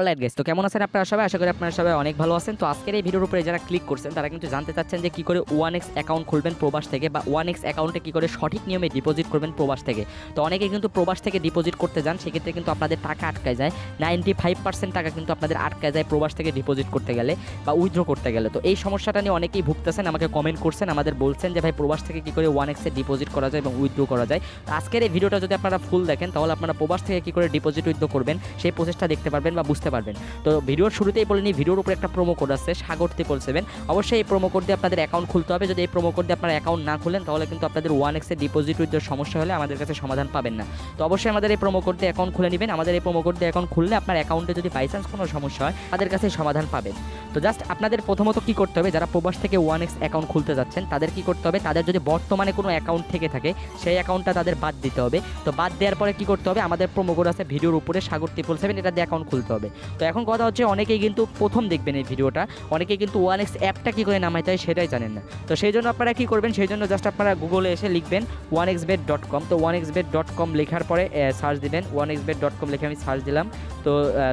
Alright guess তো কেমন আছেন আপনারা সবাই? আশা করি আপনারা সবাই অনেক ভালো আছেন। তো আজকের এই ভিডিওর উপরে যারা ক্লিক করছেন, তারা কিন্তু জানতে চাচ্ছেন যে কি করে ওয়ান এক্স অ্যাকাউন্ট খুলবেন প্রবাস থেকে বা ওয়ান এক্স অ্যাকাউন্টে কি করে সঠিক নিয়মে ডিপোজিট করবেন প্রবাস থেকে। তো অনেকে কিন্তু প্রবাস থেকে ডিপোজিট করতে যান, সেক্ষেত্রে কিন্তু আপনাদের টাকা আটকায় যায়। নাইনটি ফাইভ পার্সেন্ট টাকা কিন্তু আপনাদের আটকায় যায় প্রবাস থেকে ডিপোজিট করতে গেলে বা উইথড্র করতে গেলে। তো এই সমস্যাটা নিয়ে অনেকেই ভুগতেছেন, আমাকে কমেন্ট করছেন, আমাদের বলছেন যে, ভাই, প্রবাস থেকে কি করে ওয়ান এক্সে ডিপোজিট করা যায় এবং উইথড্র করা যায়? তো আজকের এই ভিডিওটা যদি আপনারা ফুল দেখেন, তাহলে আপনারা প্রবাস থেকে কি করে ডিপোজিট উইথড্র করবেন, সেই প্রসেসটা দেখতে পারবেন বা বুঝতে পারবেন। তো ভিডিওর শুরুতেই বলে নিই, ভিডিওর উপরে একটা প্রোমো কোড আছে, সাগর ত্রিপল সেভেন অবশ্যই এই প্রোমো কোড দিয়ে আপনাদের অ্যাকাউন্ট খুলতে হবে। যদি এই প্রোমো কোড দিয়ে আপনারা অ্যাকাউন্ট না খুলেন, তাহলে কিন্তু আপনাদের ওয়ান এক্সে ডিপোজিট উইথড্র সমস্যা হলে আমাদের কাছে সমাধান পাবেন না। তো অবশ্যই আমাদের এই প্রোমো কোড দিয়ে অ্যাকাউন্ট খুলে নেবেন। আমাদের এই প্রোমো কোড দিয়ে অ্যাকাউন্ট খুললে আপনার অ্যাকাউন্টে যদি বাই চান্স কোনো সমস্যা হয়, তাদের কাছে সমাধান পাবেন। তো জাস্ট আপনাদের প্রথমত কি করতে হবে, যারা প্রবাস থেকে ওয়ান এক্স অ্যাকাউন্ট খুলতে যাচ্ছেন, তাদের কি করতে হবে, তাদের যদি বর্তমানে কোনো অ্যাকাউন্ট থেকে থাকে, সেই অ্যাকাউন্টটা তাদের বাদ দিতে হবে। তো বাদ দেওয়ার পরে কি করতে হবে, আমাদের প্রোমো কোড আছে, ভিডিওর উপরে সাগর ত্রিপল সেভেন এটা দিয়ে অ্যাকাউন্ট খুলতে হবে। তো এখন কথা হচ্ছে অনেকেই কিন্তু প্রথম দেখবেন এই ভিডিওটা অনেকে কিন্তু ওয়ান এক্স অ্যাপটা কী করে নামাইতে হয় সেটাই জানেন না। তো সেই জন্য আপনারা কী করবেন, সেই জন্য জাস্ট আপনারা গুগলে এসে লিখবেন one X bet dot com তো one X bet dot com লেখার পরে সার্চ দিবেন one X bet dot com লিখে আমি সার্চ দিলাম, তো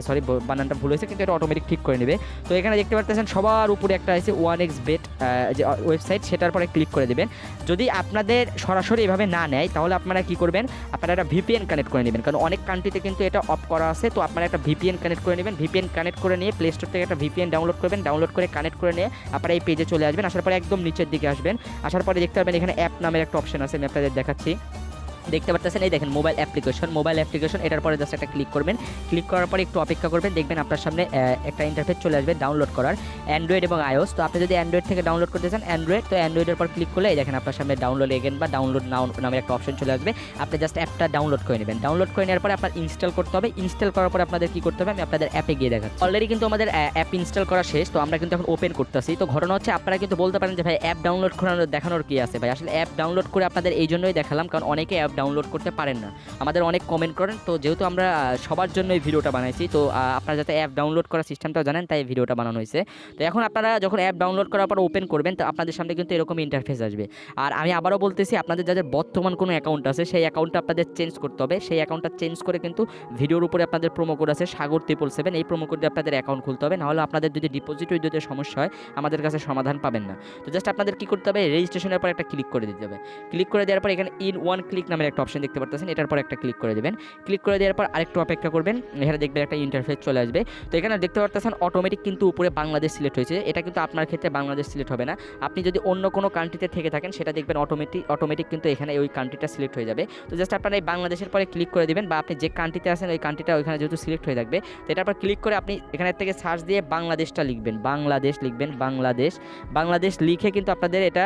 সরি বানানটা ভুল হয়েছে, কিন্তু এটা অটোমেটিক ঠিক করে নেবে। তো এখানে দেখতে পাচ্ছেন সবার উপরে একটা আছে ওয়ান এক্স বেড যে ওয়েবসাইট সেটার পরে ক্লিক করে দেবেন। যদি আপনাদের সরাসরি এভাবে না নেয়, তাহলে আপনারা কি করবেন, আপনারা একটা ভিপিএন কানেক্ট করে নেবেন, কারণ অনেক কান্ট্রিতে কিন্তু এটা অফ করা আছে, তো আপনারা একটা ভিপিএন কানেক্ট করে নেবেন ভিপিএন কানেক্ট করে নিয়ে প্লে স্টোর থেকে একটা ভিপিএন ডাউনলোড করবেন ডাউনলোড করে কানেক্ট করে নিয়ে আপনারা এই পেজে চলে আসবেন, আসার পরে একদম নিচের দিকে আসবেন, আসার পরে দেখতে পাবেন এখানে অ্যাপ নামের একটা অপশন আছে, আমি আপনাদের দেখাচ্ছি। দেখতে পাচ্ছেন এই দেখেন মোবাইল অ্যাপ্লিকেশন মোবাইল অ্যাপ্লিকেশন এটার পরে জাস্ট একটা ক্লিক করবেন। ক্লিক করার পরে একটু অপেক্ষা করবেন, দেখবেন আপনার সামনে একটা ইন্টারফেস চলে আসবে ডাউনলোড করার। অ্যান্ড্রয়েড এবং আইওস তো আপনি যদি অ্যান্ড্রয়েড থেকে ডাউনলোড করতে চান অ্যান্ড্রয়েড তো অ্যান্ড্রয়েডের পর ক্লিক করলে দেখেন আপনার সামনে ডাউনলোড এগেন বা ডাউনলোড নাও নামের একটা অপশন চলে আসবে। আপনি জাস্ট অ্যাপটা ডাউনলোড করে নেবেন। ডাউনলোড করে নেওয়ার পরে আপনার ইনস্টল করতে হবে। ইনস্টল করার পরে আপনাদের কি করতে হবে? আমি আপনাদের অ্যাপে গিয়ে দেখাচ্ছি। অলরেডি কিন্তু আমাদের অ্যাপ ইনস্টল করা শেষ, তো আমরা কিন্তু এখন ওপেন করতেছি। তো ঘটনা হচ্ছে, আপনারা কিন্তু বলতে পারেন যে, ভাই অ্যাপ ডাউনলোড করানোর, দেখানোর কি আছে? ভাই, আসলে অ্যাপ ডাউনলোড করে আপনাদের এই জন্যই দেখালাম, কারণ অনেকে অ্যাপ ডাউনলোড করতে পারেন না। আমাদের অনেক কমেন্ট করেন, তো যেহেতু আমরা সবার জন্য এই ভিডিওটা বানাইছি, তো আপনারা যাতে অ্যাপ ডাউনলোড করার সিস্টেমটাও জানেন, তাই ভিডিওটা বানানো হয়েছে। তো এখন আপনারা যখন অ্যাপ ডাউনলোড করার পর ওপেন করবেন, তো আপনাদের সামনে কিন্তু এরকম ইন্টারফেস আসবে। আর আমি আবারও বলতেছি, আপনাদের যাদের বর্তমান কোনো অ্যাকাউন্ট আছে, সেই অ্যাকাউন্টটা আপনাদের চেঞ্জ করতে হবে। সেই অ্যাকাউন্টটা চেঞ্জ করে কিন্তু ভিডিওর উপরে আপনাদের প্রোমো কোড আছে, সাগর ত্রিপল সেভেন এই প্রোমো কোড দিয়ে আপনাদের অ্যাকাউন্ট খুলতে হবে। নাহলে আপনাদের যদি ডিপোজিট উইথড্রোতে সমস্যা হয়, আমাদের কাছে সমাধান পাবেন না। তো জাস্ট আপনাদের কী করতে হবে রেজিস্ট্রেশনের পর একটা ক্লিক করে দিতে হবে। ক্লিক করে দেওয়ার পর এখানে ইন ওয়ান ক্লিক নামের একটা অপশন দেখতে পাচ্ছেন এটার পর একটা ক্লিক করে দেবেন। ক্লিক করে দেওয়ার পর আরেকটু অপেক্ষা করবেন, এখানে দেখবেন একটা ইন্টারফেস চলে আসবে। তো এখানে দেখতে পাচ্ছেন অটোমেটিক কিন্তু উপরে বাংলাদেশ সিলেক্ট হয়েছে। এটা কিন্তু আপনার ক্ষেত্রে বাংলাদেশ সিলেক্ট হবে না। আপনি যদি অন্য কোনো কান্ট্রিতে থেকে থাকেন, সেটা দেখবেন অটোমেটিক অটোমেটিক কিন্তু এখানে ওই কান্ট্রিটা সিলেক্ট হয়ে যাবে। তো জাস্ট আপনারা এই বাংলাদেশের পরে ক্লিক করে দিবেন বা আপনি যে কান্ট্রিতে আছেন, ওই কান্ট্রিটা ওইখানে যেহেতু সিলেক্ট হয়ে থাকবে। তো এটার পর ক্লিক করে আপনি এখানে থেকে সার্চ দিয়ে বাংলাদেশটা লিখবেন, বাংলাদেশ লিখবেন, বাংলাদেশ। বাংলাদেশ লিখে কিন্তু আপনাদের এটা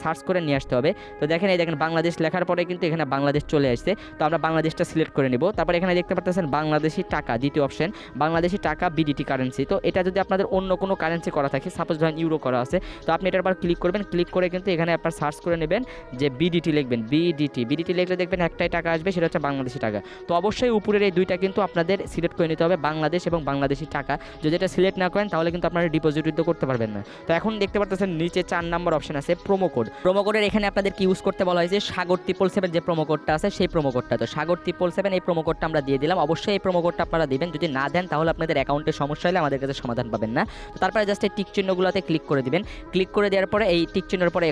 সার্চ করে নিয়ে আসতে হবে। তো দেখেন এই দেখেন বাংলাদেশ লেখার পরে কিন্তু এখানে বাংলাদেশ চলে আসছে। তো আমরা বাংলাদেশটা সিলেক্ট করে নেব। তারপর এখানে দেখতে পাচ্ছেন বাংলাদেশি টাকা, দ্বিতীয় অপশন বাংলাদেশি টাকা বিডিটি কারেন্সি তো এটা যদি আপনাদের অন্য কোনো কারেন্সি করা থাকে সাপোজ ধরেন ইউরো করা আছে, তো আপনি এটার পর ক্লিক করবেন। ক্লিক করে কিন্তু এখানে আপনার সার্চ করে নেবেন যে বিডিটি লিখবেন বিডিটি বিডিটি লিখলে দেখবেন একটাই টাকা আসবে, সেটা হচ্ছে বাংলাদেশি টাকা। তো অবশ্যই উপরের এই দুইটা কিন্তু আপনাদের সিলেক্ট করে নিতে হবে, বাংলাদেশ এবং বাংলাদেশি টাকা। যদি এটা সিলেক্ট না করেন, তাহলে কিন্তু আপনারা ডিপোজিট করতে পারবেন না। তো এখন দেখতে পাচ্ছেন নিচে চার নম্বর অপশন আছে প্রোমো কোড প্রোমো কোডের এখানে আপনাদের কি ইউজ করতে বলা হয়েছে, সাগর ট্রিপল সেভেন যে প্রোমো কোডটা আছে, সেই প্রোমো কোডটা তো সাগর ট্রিপল সেভেন এই প্রোমো কোডটা আমরা দিয়ে দিলাম। অবশ্যই এই প্রোমো কোডটা আপনারা দিবেন। যদি না দেন, তাহলে আপনাদের অ্যাকাউন্টের সমস্যা হলে আমাদের কাছে সমাধান পাবেন না। তো তারপরে জাস্ট এই টিক চিহ্নগুলোতে ক্লিক করে দিবেন। ক্লিক করে দেওয়ার পরে এই টিক চিহ্নের পরে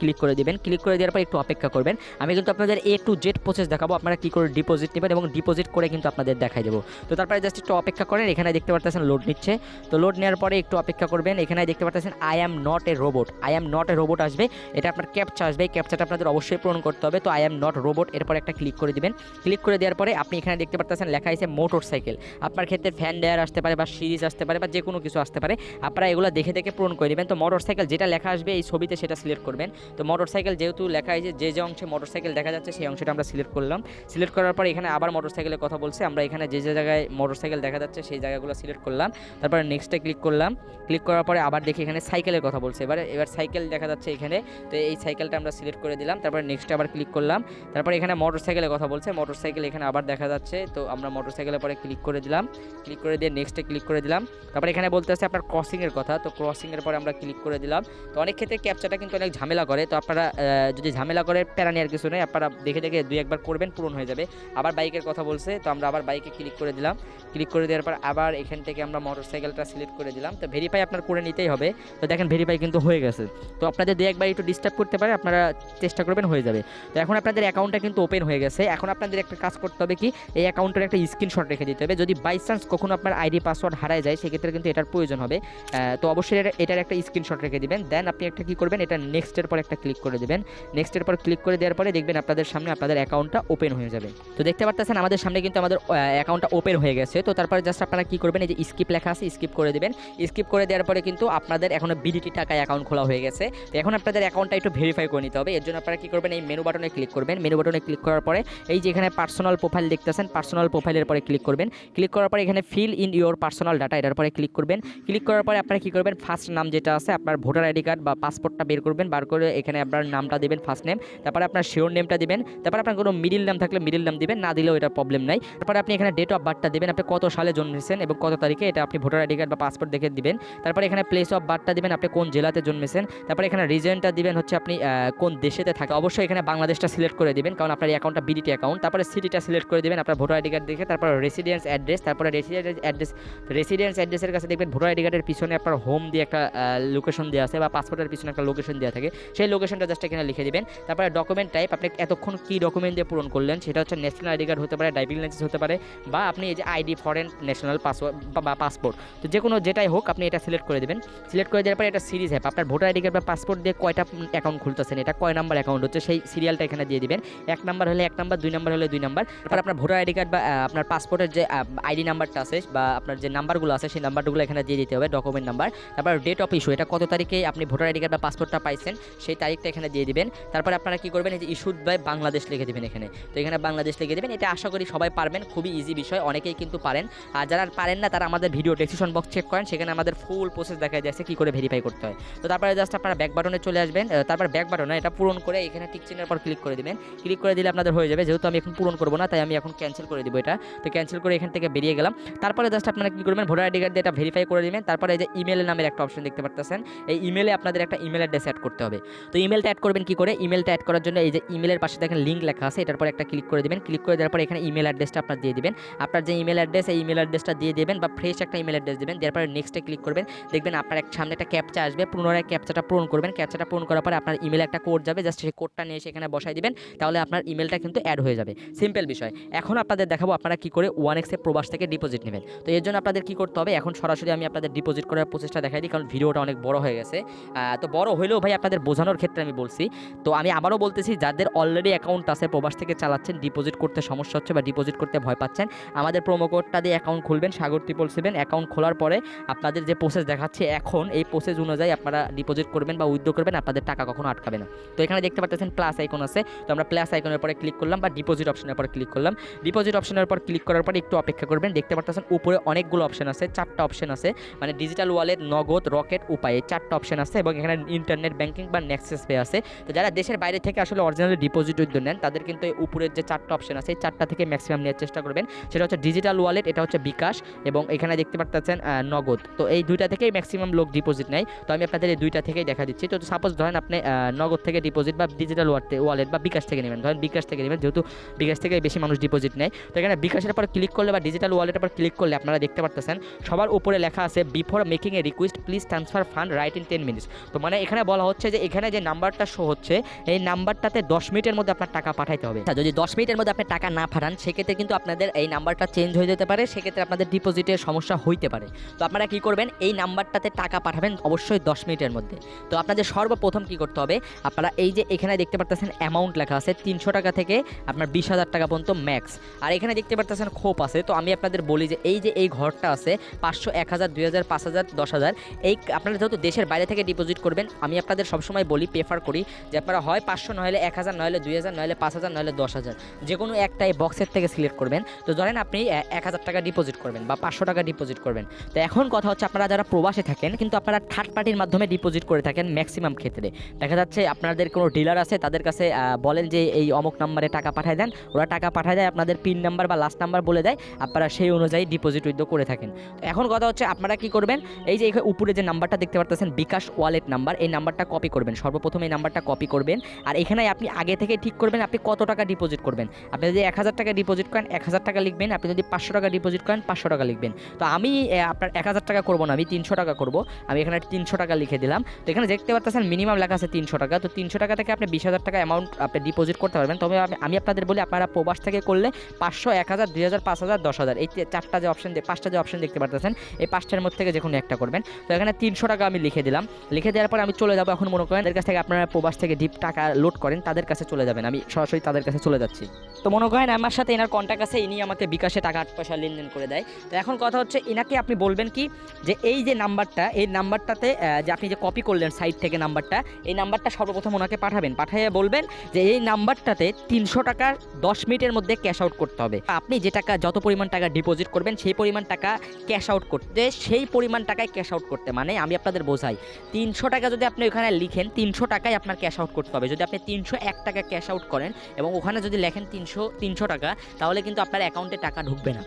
ক্লিক করে দিবেন। ক্লিক করে দেওয়ার পরে একটু অপেক্ষা করবেন। আমি কিন্তু আপনাদের এ টু জেড প্রসেস দেখাবো। আপনারা কি করে ডিপোজিট নেবেন এবং ডিপোজিট করে কিন্তু আপনাদের দেখাই দেবো। তো তারপরে জাস্ট একটু অপেক্ষা করেন। এখানে দেখতে পাচ্ছেন লোড নিচ্ছে। তো লোড নেওয়ার পরে একটু অপেক্ষা করবেন। এখানে দেখতে পাচ্ছেন I am not a robot I am not a robot আসবে। এটা আপনার ক্যাপচা আসবে। এই ক্যাপচাটা আপনাদের অবশ্যই পূরণ করতে হবে। তো আই অ্যাম নট রোবট এরপর একটা ক্লিক করে দিবেন। ক্লিক করে দেওয়ার পরে আপনি এখানে দেখতে পাচ্ছেন লেখা আছে মোটর সাইকেল আপনার ক্ষেত্রে ফ্যান ডেয়ার আসতে পারে বা সিরিজ আসতে পারে বা যে কোনো কিছু আসতে পারে। আপনারা এগুলো দেখে দেখে পূরণ করে দেবেন তো মোটর সাইকেল যেটা লেখা আসবে এই ছবিতে সেটা সিলেক্ট করবেন। তো মোটর সাইকেল যেহেতু লেখা আছে, যে যে অংশে মোটর সাইকেল দেখা যাচ্ছে সেই অংশটা আমরা সিলেক্ট করলাম। সিলেক্ট করার পর এখানে আবার মোটর সাইকেলের কথা বলছে। আমরা এখানে যে যে জায়গায় মোটর সাইকেল দেখা যাচ্ছে সেই জায়গাগুলো সিলেক্ট করলাম। তারপরে নেক্সটে ক্লিক করলাম। ক্লিক করার পরে আবার দেখি এখানে সাইকেলের কথা বলছে। এবারে, এবার সাইকেল দেখা যাচ্ছে এখানে। তো এই সাইকেলটা আমরা সিলেক্ট করে দিলাম। তারপরে নেক্সটে আবার ক্লিক করলাম। তারপর এখানে মোটর সাইকেলের কথা বলছে। মোটর সাইকেল এখানে আবার দেখা যাচ্ছে। তো আমরা মোটর সাইকেলের পরে ক্লিক করে দিলাম। ক্লিক করে দিয়ে নেক্সটে ক্লিক করে দিলাম। তারপর এখানে বলতে আছে আপনার ক্রসিংয়ের কথা। তো ক্রসিংয়ের পরে আমরা ক্লিক করে দিলাম। তো অনেক ক্ষেত্রে ক্যাপচাটা কিন্তু অনেক ঝামেলা করে। তো আপনারা যদি ঝামেলা করে, প্যারা নেওয়ার কিছু নেই। আপনারা দেখে দেখে দুই একবার করবেন, পূরণ হয়ে যাবে। আবার বাইকের কথা বলছে। তো আমরা আবার বাইকে ক্লিক করে দিলাম। ক্লিক করে দেওয়ার পর আবার এখান থেকে আমরা মোটর সাইকেলটা সিলেক্ট করে দিলাম। তো ভেরিফাই আপনার করে নিতেই হবে। তো দেখেন ভেরিফাই কিন্তু হয়ে গেছে। তো আপনাদের দু একবার একটু ডিস্টার্ব করতে পারে। আপনারা চেষ্টা করবেন, হয়ে যাবে। তো এখন আপনাদের অ্যাকাউন্টটা কিন্তু ওপেন হয়ে গেছে। এখন আপনাদের একটা কাজ করতে হবে কি, এই অ্যাকাউন্টের একটা স্ক্রিনশট রেখে দিতে হবে। যদি বাই চান্স কখনো আপনার আইডি পাসওয়ার্ড হারায় যায়, সেক্ষেত্রে কিন্তু এটার প্রয়োজন হবে। তো অবশ্যই এটার একটা স্ক্রিনশট রেখে দিবেন। দেন আপনি একটা কি করবেন, এটা নেক্সটের পর একটা ক্লিক করে দেবেন। নেক্সটের পর ক্লিক করে দেওয়ার পরে দেখবেন আপনাদের সামনে আপনাদের অ্যাকাউন্টটা ওপেন হয়ে যাবে। তো দেখতে পারতেছেন, আমাদের সামনে কিন্তু আমাদের অ্যাকাউন্টটা ওপেন হয়ে গেছে। তো তারপরে জাস্ট আপনারা কি করবেন, এই যে স্কিপ লেখা আছে স্কিপ করে দেবেন। স্কিপ করে দেওয়ার পরে কিন্তু আপনাদের এখন বিডিটি টাকায় অ্যাকাউন্ট খোলা হয়ে গেছে। তো এখন আপনাদের অ্যাকাউন্টটা একটু ভেরিফাই করে নিতে হবে। এর জন্য আপনারা কি করবেন, এই মেনু বাটনে ক্লিক করবেন। মেনু বাটনে ক্লিক করার পরে এই যে এখানে পার্সোনাল প্রোফাইল দেখতেছেন পার্সোনাল প্রোফাইলের পরে ক্লিক করবেন। ক্লিক করার পরে এখানে fill in your personal data এটার পরে ক্লিক করবেন। ক্লিক করার পরে আপনারা কী করবেন? ফার্স্ট নাম যেটা আছে, আপনার ভোটার আইডি কার্ড বা পাসপোর্টটা বের করবেন, বার করে এখানে আপনার নামটা দেবেন ফার্স্ট নেম তারপরে আপনার শিওর নেমটা দেবেন, তারপরে আপনার কোনো মিডিল নাম থাকলে মিডিল নাম দিবেন, না দিলেও এটা প্রবলেম নাই। তারপরে আপনি এখানে ডেট অফ বার্থটা দেবেন, আপনি কত সালে জন্মেছেন এবং কত তারিখে এটা আপনি ভোটার আইডি কার্ড বা পাসপোর্ট দেখে দিবেন। তারপরে এখানে প্লেস অফ বার্থটা দিবেন, আপনি কোন জেলাতে জন্মেছেন, তারপরে এখানে রিজনটা দিবেন হচ্ছে আপনি কোন দেশেতে থাকে। অবশ্যই এখানে বাংলাদেশটা সিলেক্ট করে দিবেন, কারণ আপনার অ্যাকাউন্টটা বিডিটি অ্যাকাউন্ট তারপরে সিটিটা সিলেক্ট করে দিবেন, আপনার ভোটার আইডি কার্ড দেখে, তারপর রেসিডেন্স অ্যাড্রেস তারপরে রেসিডেন্স অ্যাড্রেস রেসিডেন্স অ্যাড্রেসের কাছে দেখবেন ভোটার আইডি কার্ডের পিছনে আপনার হোম দিয়ে একটা লোকেশন দেওয়া আছে, বা পাসপোর্টের পিছনে একটা লোকেশন দেওয়া থাকে। সেই লোকেশনটা জাস্ট এখানে লিখে দিবেন। তারপরে ডকুমেন্ট টাইপ আপনি এতক্ষণ কী ডকুমেন্ট দিয়ে পূরণ করলেন, সেটা হচ্ছে ন্যাশনাল আইডি কার্ড হতে পারে ড্রাইভিং লাইসেন্স হতে পারে, বা আপনি এই যে আইডি ফরেন ন্যাশনাল পাসওয়ার্ড বা পাসপোর্ট তো যে কোনো যেটাই হোক, আপনি এটা সিলেক্ট করে দেবেন। সিলেক্ট করে দেওয়ার পরে এটা সিরিজ অ্যাপ আপনার ভোটার আইডি কার্ড বা পাসপোর্ট দিয়ে কয়টা অ্যাকাউন্ট খুলতেছেন, এটা কয় নাম্বার অ্যাকাউন্ট হচ্ছে, সেই সিরিয়ালটা এখানে দিয়ে দিবেন। এক নাম্বার হলে এক নাম্বার, দুই নাম্বার হলে দুই নাম্বার। তারপর আপনার ভোটার আইডি কার্ড বা আপনার পাসপোর্টের যে আইডি নাম্বারটা আছে বা আপনার যে নাম্বারগুলো আছে, সেই নাম্বারগুলো এখানে দিয়ে দিতে হবে ডকুমেন্ট নাম্বার তারপর ডেট অফ ইস্যু এটা কত তারিখে আপনি ভোটার আইডি কার্ড বা পাসপোর্টটা পাইছেন, সেই তারিখটা এখানে দিয়ে দিবেন। তারপর আপনারা কি করবেন, এই যে ইস্যুড বাই বাংলাদেশ লিখে দিবেন এখানে। তো এখানে বাংলাদেশ লিখে দিবেন, এটা আশা করি সবাই পারবেন, খুবই ইজি বিষয়, অনেকেই কিন্তু পারেন। আর যারা পারেন না, তারা আমাদের ভিডিও ডেসক্রিপশন বক্স চেক করেন, সেখানে আমাদের ফুল প্রসেস দেখা যাচ্ছে কি করে ভেরিফাই করতে হয়। তো তারপরে জাস্ট আপনারা ব্যাক বাটনে চলে আসবেন তারপর ব্যাক বাটনে এটা পূরণ করে এখানে টিক চিহ্নের পর ক্লিক করে দিবেন। ক্লিক করে দিলে আপনাদের হয়ে যাবে। যেহেতু আমি এখন পূরণ করব না, তাই আমি এখন ক্যান্সেল করে দিব এটা। তো ক্যান্সেল করে এখান থেকে বেরিয়ে গেলাম। তারপরে জাস্ট আপনারা কি করবেন ভোটার আইডি কার্ড দিয়ে এটা ভেরিফাই করে দিবেন। তারপরে এই যে ইমেল নামের একটা অপশন দেখতে পারতেছেন। এই ইমেলে আপনাদের একটা ইমেল অ্যাড্রেস অ্যাড করতে হবে। তো ইমেলটা অ্যাড করবেন কি করে? ইমেলটা অ্যাড করার জন্য এই যে ইমেলের পাশে দেখেন লিঙ্ক লেখা আছে। এটার পর একটা ক্লিক করে দিবেন। ক্লিক করে দেওয়ার পর এখানে ইমেল অ্যাড্রেসটা আপনার দিয়ে দিবেন। আপনার যে ইমেল অ্যাড্রেস এই ইমেল অ্যাড্রেসটা দিয়ে দেবেন বা ফ্রেশ একটা ইমেল অ্যাড্রেস দেবেন। দেওয়ার পরে নেক্সটে ক্লিক করবেন। দেখবেন আপনার এক সামনে একটা ক্যাপচা আসবে। পুনরায় ক্যাপচাটা পূরণ করবেন। ক্যাপচাটা পূরণ করার পরে আপনার ইমেলে একটা কোড যাবে। জাস্ট সেই কোডটা নিয়ে সেখানে বসাই দিবেন। তাহলে আপনার ইমেলটা কিন্তু অ্যাড হয়ে যাবে। সিম্পল বিষয়। এখন আপনাদের দেখাবো আপনারা কি করে ওয়ান এক্সের প্রবাস থেকে ডিপোজিট নেবেন। তো এর জন্য আপনাদের কি করতে হবে? এখন সরাসরি আমি আপনাদের ডিপোজিট করার প্রচেষ্টা দেখাই দিই, কারণ ভিডিওটা অনেক বড় হয়ে গেছে। তো বড় হলেও ভাই আপনাদের বোঝানোর ক্ষেত্রে আমি বলছি, তো আমি আবারও বলতেছি, যাদের অলরেডি অ্যাকাউন্ট আছে, প্রবাস থেকে চালাচ্ছেন ডিপোজিট করতে সমস্যা হচ্ছে বা ডিপোজিট করতে ভয় পাচ্ছেন, আমাদের প্রোমো কোডটা দিয়ে অ্যাকাউন্ট খুলবেন, সাগর ট্রিপল সেভেন অ্যাকাউন্ট খোলার পরে আপনাদের যে প্রসেস দেখাচ্ছে এখন, এই প্রসেস অনুযায়ী আপনারা ডিপোজিট করবেন বা উইথড্র করবেন, আপনাদের টাকা কখনো আটকাবে না। তো এখানে দেখতে পাচ্ছেন প্লাস আইকন আছে, তো আমরা প্লাস আইকনের পরে ক্লিক করলাম বা ডিপোজিট অপশনের পরে ক্লিক করলাম। ডিপোজিট অপশনের পর ক্লিক করার পরে একটু অপেক্ষা করবেন। দেখতে পাচ্ছেন উপরে অনেকগুলো অপশন আছে চারটা অপশন আছে। মানে ডিজিটাল ওয়ালেট নগদ রকেট উপায় চারটা অপশন আছে এবং এখানে ইন্টারনেট ব্যাংকিং বা নেক্সেস পে আছে। তো যারা দেশের বাইরে থেকে আসলে অরিজিনাল ডিপোজিট উদ্যোগ নেন তাদের কিন্তু এই উপরের যে চারটা অপশন আছে এই চারটা থেকে ম্যাক্সিমাম নেওয়ার চেষ্টা করবেন। সেটা হচ্ছে ডিজিটাল ওয়ালেট এটা হচ্ছে বিকাশ এবং এখানে দেখতে আহ, নগদ। তো এই দুইটা থেকেই ম্যাক্সিমাম লোক ডিপোজিট নেয়। তো আমি আপনাদের এই দুইটা থেকেই দেখা দিচ্ছি। তো সাপোজ ধরেন আপনি নগদ থেকে ডিপোজিট বা ডিজিটাল ওয়ালেট বা বিকাশ থেকে নেবেন। ধরেন বিকাশ থেকে নেবেন, যেহেতু বিকাশ থেকে বেশি মানুষ ডিপোজিট নেয়। তো এখানে বিকাশের পর ক্লিক করলে বা ডিজিটাল ওয়ালেটের পর ক্লিক করলে আপনারা দেখতে পাচ্ছেন সবার উপরে লেখা আছে before making a request please transfer fund right in ten minutes তো মানে এখানে বলা হচ্ছে যে এখানে যে নাম্বারটা শো হচ্ছে, এই নাম্বারটাতে দশ মিনিটের মধ্যে আপনার টাকা পাঠাইতে হবে। যদি দশ মিনিটের মধ্যে আপনি টাকা না পাঠান, সেক্ষেত্রে কিন্তু আপনাদের এই নাম্বারটা চেঞ্জ হয়ে যেতে পারে, সেক্ষেত্রে আপনাদের ডিপোজিটের সমস্যা হইতে পারে। তো আপনারা কি করবেন, এই নাম্বারটাতে টাকা পাঠাবেন অবশ্যই দশ মিনিটের মধ্যে। তো আপনাদের সর্বপ্রথম কি করতে হবে, আপনারা এই যে এখানে দেখতে পারতেছেন অ্যামাউন্ট লেখা আছে তিনশো টাকা থেকে আপনার বিশ হাজার টাকা পর্যন্ত ম্যাক্স আর এখানে দেখতে পারতেছেন খোপ আছে। তো আমি আপনাদের বলি যে এই যে এই ঘরটা আছে, পাঁচশো, এক হাজার, দুই হাজার, পাঁচ হাজার, দশ হাজার, এই আপনারা যেহেতু দেশের বাইরে থেকে ডিপোজিট করবেন, আমি আপনাদের সবসময় বলি প্রেফার করি যে আপনারা হয় পাঁচশো নহলে এক হাজার নহলে দুই হাজার নহলে পাঁচ হাজার নহলে দশ হাজার যে কোনো একটা এই বক্সের থেকে সিলেক্ট করবেন। তো ধরেন আপনি এক হাজার টাকা ডিপোজিট করবেন বা পাঁচশো টাকা ডিপোজিট করবেন। তো এখন কথা হচ্ছে আপনারা যারা প্রবাসে থাকেন, কিন্তু আপনারা থার্ড পার্টির মাধ্যমে ডিপোজিট করে থাকেন ম্যাক্সিমাম ক্ষেত্রে। দেখা যাচ্ছে আপনাদের কোনো ডিলার আছে, তাদের কাছে বলেন যে যে এই অমুক নাম্বারে টাকা পাঠায় দেন, ওরা টাকা পাঠায় দেয়, আপনাদের পিন নাম্বার বা লাস্ট নাম্বার বলে দেয়, আপনারা সেই অনুযায়ী ডিপোজিট উইথ করে থাকেন। এখন কথা হচ্ছে আপনারা কি করবেন, এই যে উপরে যে নাম্বারটা দেখতে পারতেছেন, বিকাশ ওয়ালেট নাম্বার এই নাম্বারটা কপি করবেন। সর্বপ্রথম এই নাম্বারটা কপি করবেন, আর এখানে আপনি আগে থেকে ঠিক করবেন আপনি কত টাকা ডিপোজিট করবেন। আপনি যদি এক হাজার টাকা ডিপোজিট করেন, এক হাজার টাকা লিখবেন, আপনি যদি পাঁচশো টাকা ডিপোজিট করেন, পাঁচশো টাকা লিখবেন। তো আমি আপনার এক হাজার টাকা করব না, আমি তিনশো টাকা করব, আমি এখানে তিনশো টাকা লিখে দিলাম। তো এখানে দেখতে পারতেছেন মিনিমাম লেখা আছে তিনশো টাকা, তো তিনশো টাকা থেকে আপনি বিশ হাজার টাকা অ্যামাউন্ট আপনি ডিপোজিট করতে পারবেন। তবে আমি- আপনাদের বলি, আপনারা প্রবাস থেকে করলে পাঁচশো, এক হাজার, দুই হাজার, পাঁচ হাজার, দশ হাজার, এই চারটা যে অপশন পাঁচটা যে অপশন দেখতে পাচ্ছেন এই পাঁচটার মধ্যে থেকে যে কোনো একটা করবেন। তো এখানে তিনশো টাকা আমি লিখে দিলাম। লিখে দেওয়ার পর আমি চলে যাব এখন মনে করেন, এদের কাছ থেকে আপনারা প্রবাস থেকে ডিপ টাকা লোড করেন, তাদের কাছে চলে যাবেন। আমি সরাসরি তাদের কাছে চলে যাচ্ছি। তো মনে করেন আমার সাথে এনার কন্ট্যাক্ট আছে, ইনি আমাকে বিকাশে টাকা আট পয়সা লেনদেন করে দেয়। তো এখন কথা হচ্ছে এনাকে আপনি বলবেন কি, যে এই যে নাম্বারটা, এই নাম্বারটাতে যে আপনি যে কপি করলেন সাইট থেকে নাম্বারটা, এই নাম্বারটা সর্বপ্রথম ওনাকে পাঠাবেন। পাঠিয়ে বলবেন যে এই নাম্বারটাতে তিনশো টাকার দশ মিনিটের মধ্যে ক্যাশ আউট করতে হবে। আপনি যে টাকা, যত পরিমাণ টাকা ডিপোজিট করবেন, সেই পরিমাণ টাকা ক্যাশ আউট করতে, সেই পরিমাণ টাকায় ক্যাশ আউট করতে। মানে আমি আপনাদের বোঝাই, তিনশো টাকা যদি আপনি ওখানে লিখেন, তিনশো টাকায় আপনার ক্যাশ আউট করতে হবে। যদি আপনি তিনশো এক টাকা ক্যাশ আউট করেন এবং ওখানে যদি লেখেন তিনশো তিনশো টাকা, তাহলে কিন্তু আপনার অ্যাকাউন্টে টাকা ঢুকবে না।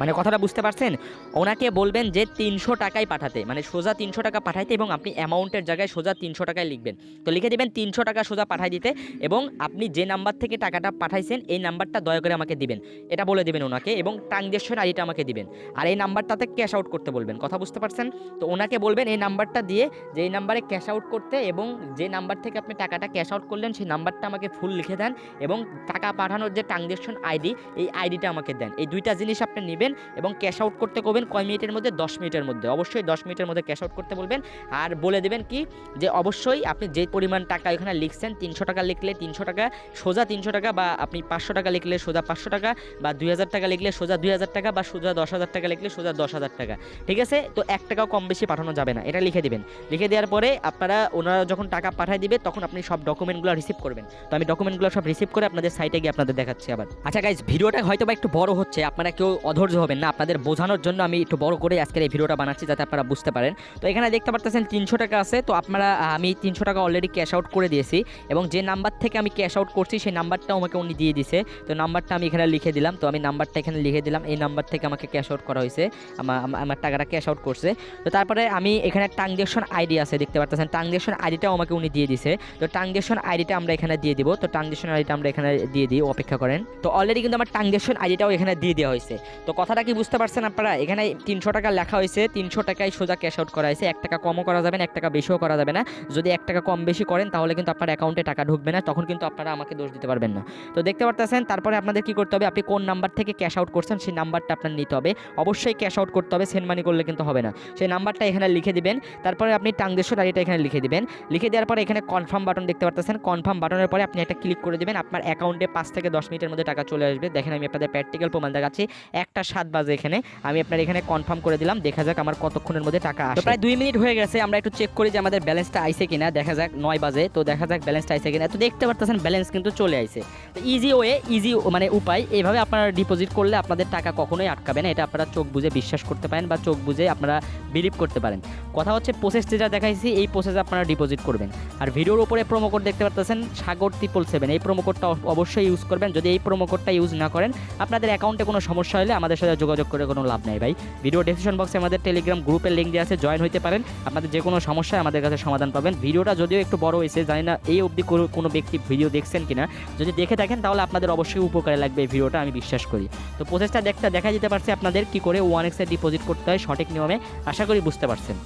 মানে কথাটা বুঝতে পারছেন? ওনাকে বলবেন যে তিনশো টাকায় পাঠাতে। মানে সোজা তিনশো টাকা পাঠাইতে এবং আপনি অ্যামাউন্টের জায়গায় সোজা তিনশো টাকায় লিখবেন। তো লিখে দেবেন, তিনশো টাকা সোজা পাঠাই দিতে এবং আপনি যে নাম্বার থেকে টাকাটা পাঠাইছেন, এই নাম্বারটা দয়া করে আমাকে দিবেন। এটা বলে দেবেন ওনাকে এবং ট্রানজ্যাকশন আইডিটা আমাকে দিবেন। আর এই নাম্বারটাতে ক্যাশ আউট করতে বলবেন। কথা বুঝতে পারছেন? তো ওনাকে বলবেন এই নাম্বারটা দিয়ে যে এই নাম্বারে ক্যাশ আউট করতে এবং যে নাম্বার থেকে আপনি টাকাটা ক্যাশ আউট করলেন, সেই নাম্বারটা আমাকে ফুল লিখে দেন এবং টাকা পাঠানোর যে ট্রানজ্যাকশন আইডি, এই আইডিটা আমাকে দেন। এই দুইটা জিনিস আপনি নেবেন এবং ক্যাশ আউট করতে করবেন কয় মিনিটের মধ্যে? দশ মিনিটের মধ্যে। অবশ্যই দশ মিনিটের মধ্যে ক্যাশ আউট করতে বলবেন। আর বলে দেবেন কি? যে অবশ্যই আপনি যে পরিমাণ টাকা এখানে লিখছেন, তিনশো টাকা লিখলে তিনশো টাকা, সোজা তিনশো টাকা বা আপনি পাঁচশো টাকা লিখলে সোজা পাঁচশো টাকা বা দুই হাজার টাকা লিখলে সোজা দুই হাজার টাকা বা সোজা দশ হাজার টাকা লিখলে সোজা দশ হাজার টাকা। ঠিক আছে? তো এক টাকাও কম বেশি পাঠানো যাবে না। এটা লিখে দেবেন। লিখে দেওয়ার পরে আপনারা ওনারা যখন টাকা পাঠিয়ে দিবে, তখন আপনি সব ডকুমেন্টগুলো রিসিভ করবেন। তো আমি ডকুমেন্টগুলো সব রিসিভ করে আপনাদের সাইটে গিয়ে আপনাদের দেখাচ্ছি আবার। আচ্ছা গাইজ ভিডিওটা হয়তো বা একটু বড় হচ্ছে, আপনারা কেউ অধৈর্য হবেন না, আপনাদের বোঝানোর জন্য আমি একটু বড় করে আজকের এই ভিডিওটা বানাচ্ছি যাতে আপনারা বুঝতে পারেন। তো এখানে দেখতে পারতেছেন তিনশো টাকা আছে। তো আপনারা, আমি তিনশো টাকা অলরেডি ক্যাশ আউট করে দিয়েছি এবং যে নাম্বার থেকে আমি ক্যাশ আউট করছি সেই নাম্বারটাও আমাকে উনি দিয়ে দিছে তো নাম্বারটা আমি এখানে লিখে দিলাম। তো আমি নাম্বারটা এখানে লিখে দিলাম। এই নাম্বার থেকে আমাকে ক্যাশ আউট করা হয়েছে। আমার- আমার টাকাটা ক্যাশ আউট করছে। তো তারপরে আমি এখানে ট্রানজ্যাকশন আইডি আছে, দেখতে পারতেছেন। ট্রানজ্যাকশন আইডিটাও আমাকে উনি দিয়ে দিছে তো ট্রানজ্যাকশন আইডিটা আমরা এখানে দিয়ে দিব। তো ট্রানজ্যাকশন আইডিটা আমরা এখানে দিয়ে দিই। অপেক্ষা করেন। তো অলরেডি কিন্তু আমার ট্রানজ্যাকশন আইডিটাও এখানে দিয়ে দেওয়া হয়েছে। তো কথাটা কি বুঝতে পারছেন আপনারা? এখানে তিনশো টাকা লেখা হয়েছে, তিনশো টাকায় সোজা ক্যাশ আউট করা হয়েছে, এক টাকা কমও করা যাবে না, এক টাকা বেশিও করা যাবে না। যদি এক টাকা কম বেশি করেন, তাহলে কিন্তু আপনার অ্যাকাউন্টে টাকা ঢুকবে না, তখন কিন্তু আপনারা আমাকে দোষ দিতে পারবেন না। তো দেখতে পারতেছেন, তারপরে আপনাদের কি করতে হবে? আপনি কোন নাম্বার থেকে ক্যাশ আউট করছেন, সেই নাম্বারটা আপনার নিতে হবে। অবশ্যই ক্যাশ আউট করতে হবে সেন্ড মানি করলে কিন্তু হবে না। সেই নাম্বারটা এখানে লিখে দিবেন। তারপরে আপনি ট্রানজ্যাকশন আইডিটা এখানে লিখে দিবেন। লিখে দেওয়ার পরে এখানে কনফার্ম বাটন দেখতে পারতেছেন। কনফার্ম বাটনের পরে আপনি একটা ক্লিক করে দিবেন। আপনার অ্যাকাউন্টে পাঁচ থেকে দশ মিনিটের মধ্যে টাকা চলে আসবে। দেখেন আমি আপনাদের প্র্যাকটিক্যাল প্রমাণ দেখাচ্ছি। একটা সাত বাজে এখানে। আমি আপনার এখানে কনফার্ম করে দিলাম। দেখা যাক আমার কতক্ষণের মধ্যে টাকা আসে। প্রায় দুই মিনিট হয়ে গেছে আমরা একটু চেক করি যে আমাদের ব্যালেন্সটা আইছে কিনা। দেখা যাক নয় বাজে তো দেখা যাক ব্যালেন্সটা আইছে কিনা। তো দেখতে পারতেছেন ব্যালেন্স কিন্তু চলে আইছে। তো ইজি ওয়ে ইজি মানে উপায় এইভাবে আপনারা ডিপোজিট করলে আপনাদের টাকা কখনোই আটকাবে না। এটা আপনারা চোখ বুঝে বিশ্বাস করতে পারেন বা চোখ বুঝে আপনারা বিলিভ করতে পারেন। কথা হচ্ছে প্রসেস যেটা দেখাইছি এই প্রসেসে আপনারা ডিপোজিট করবেন। আর ভিডিওর উপরে প্রোমো কোড দেখতে পারতেছেন সাগর ট্রিপল সেভেন এই প্রোমো কোডটা অবশ্যই ইউজ করবেন। যদি এই প্রোমো কোডটা ইউজ না করেন আপনাদের অ্যাকাউন্টে কোনো সমস্যা হলে আমাদের সাথে যোগাযোগ করে কোনো লাভ নেই ভাই। ভিডিও ডিসক্রিপশন বক্সে আমাদের টেলিগ্রাম গ্রুপের লিঙ্ক দেওয়া আছে জয়েন হতে পারেন। আপনাদের যে কোনো সমস্যায় আমাদের কাছে সমাধান পাবেন। ভিডিওটা যদিও একটু বড় হয়েছে, জানি না এই অবধি কোনো ব্যক্তি ভিডিও দেখছেন কিনা। যদি দেখে থাকেন, তাহলে আপনাদের অবশ্যই উপকারে লাগবে এই ভিডিওটা, আমি বিশ্বাস করি। তো প্রসেসটা দেখতে দেখা যেতে পারছে আপনাদের কি করে ওয়ান এক্সের ডিপোজিট করতে হয় সঠিক নিয়মে। আশা করি বুঝতে পারছেন।